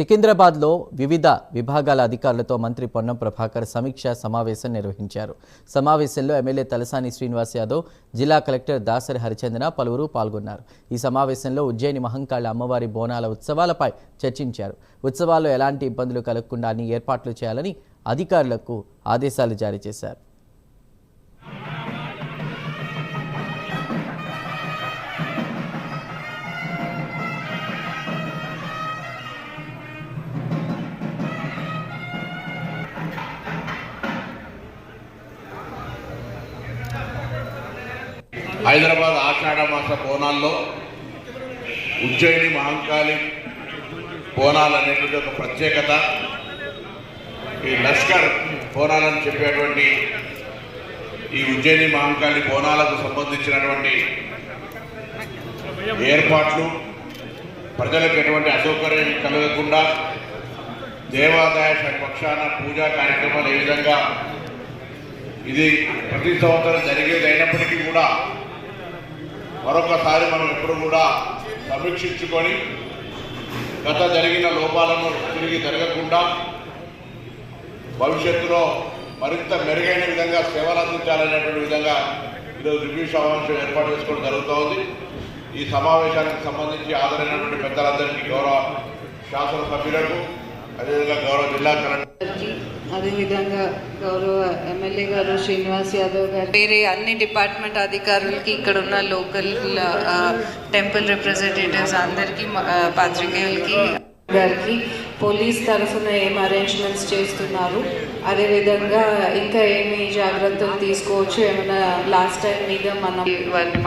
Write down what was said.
సికింద్రాబాద్లో వివిధ విభాగాల అధికారులతో మంత్రి పొన్నం ప్రభాకర్ సమీక్షా సమావేశం నిర్వహించారు. సమావేశంలో ఎమ్మెల్యే తలసాని శ్రీనివాస్ యాదవ్ జిల్లా కలెక్టర్ దాసరి హరిచందన పలువురు పాల్గొన్నారు. ఈ సమావేశంలో ఉజ్జయిని మహంకాళ అమ్మవారి బోనాల ఉత్సవాలపై చర్చించారు. ఉత్సవాల్లో ఎలాంటి ఇబ్బందులు కలగకుండా అన్ని ఏర్పాట్లు చేయాలని అధికారులకు ఆదేశాలు జారీ చేశారు. హైదరాబాద్ ఆషాఢ మాస బోనాల్లో ఉజ్జయిని మహంకాళి బోనాలు అనేటువంటి ఒక ప్రత్యేకత. ఈ లష్కర్ బోనాలని చెప్పేటువంటి ఈ ఉజ్జయిని మహంకాళి బోనాలకు సంబంధించినటువంటి ఏర్పాట్లు ప్రజలకు ఎటువంటి అసౌకర్యం కలగకుండా దేవాదాయ పక్షాన పూజా కార్యక్రమాలు ఏ విధంగా ఇది ప్రతి సంవత్సరం జరిగేది అయినప్పటికీ కూడా మరొకసారి మనం ఎప్పుడు కూడా సమీక్షించుకొని గత జరిగిన లోపాలను తిరిగి జరగకుండా భవిష్యత్తులో మరింత మెరుగైన విధంగా సేవలు అందించాలనేటువంటి విధంగా ఈరోజు రివ్యూ సమావేశం ఏర్పాటు చేసుకోవడం జరుగుతోంది ఈ సమావేశానికి సంబంధించి హాజరైనటువంటి పెద్దలందరికీ గౌరవ శాసనసభ్యులకు అదేవిధంగా గౌరవ జిల్లా కలెక్టర్ అదేవిధంగా గౌరవ ఎమ్మెల్యే గారు శ్రీనివాస్ యాదవ్ గారు. వేరే అన్ని డిపార్ట్మెంట్ అధికారులకి ఇక్కడ ఉన్న లోకల్ టెంపుల్ రిప్రజెంటేటివ్స్ అందరికీ పాత్రికేయులకి గారికి పోలీస్ తరఫున ఏం అరేంజ్మెంట్స్ చేస్తున్నారు? అదేవిధంగా ఇంకా ఏమి జాగ్రత్తలు తీసుకోవచ్చు? ఏమైనా లాస్ట్ టైం మీద మనం వారిని